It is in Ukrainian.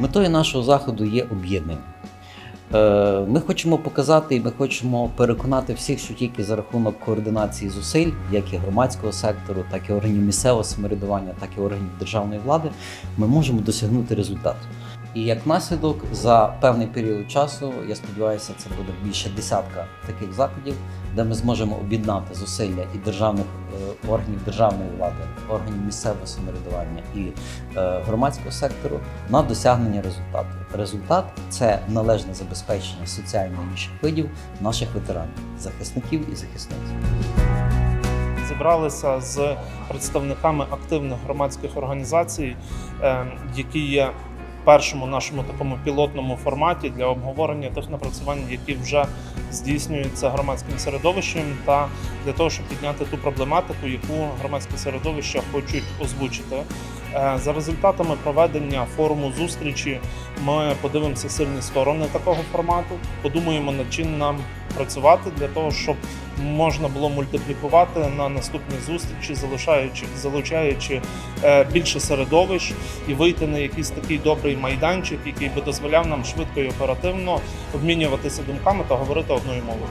Метою нашого заходу є об'єднання. Е, Ми хочемо показати і ми хочемо переконати всіх, що тільки за рахунок координації зусиль, як і громадського сектору, так і органів місцевого самоврядування, так і органів державної влади, ми можемо досягнути результату. І як наслідок, за певний період часу, я сподіваюся, це буде більше десятка таких заходів, де ми зможемо об'єднати зусилля і державних органів державної влади, органів місцевого самоврядування і е, громадського сектору на досягнення результату. Результат це належне забезпечення соціально інших видів наших ветеранів, захисників і захисниць. зібралися з представниками активних громадських організацій, е, які є першому нашому такому пілотному форматі для обговорення тих напрацювань, які вже здійснюються громадським середовищем, та для того, щоб підняти ту проблематику, яку громадське середовище хочуть озвучити. Е, За результатами проведення форуму зустрічі ми подивимося сильні сторони такого формату, подумаємо над чим нам працювати для того, щоб можна було мультиплікувати на наступні зустрічі, залишаючи залучаючи е, більше середовищ і вийти на якийсь такий добрий майданчик, який би дозволяв нам швидко і оперативно обмінюватися думками та говорити одною мовою.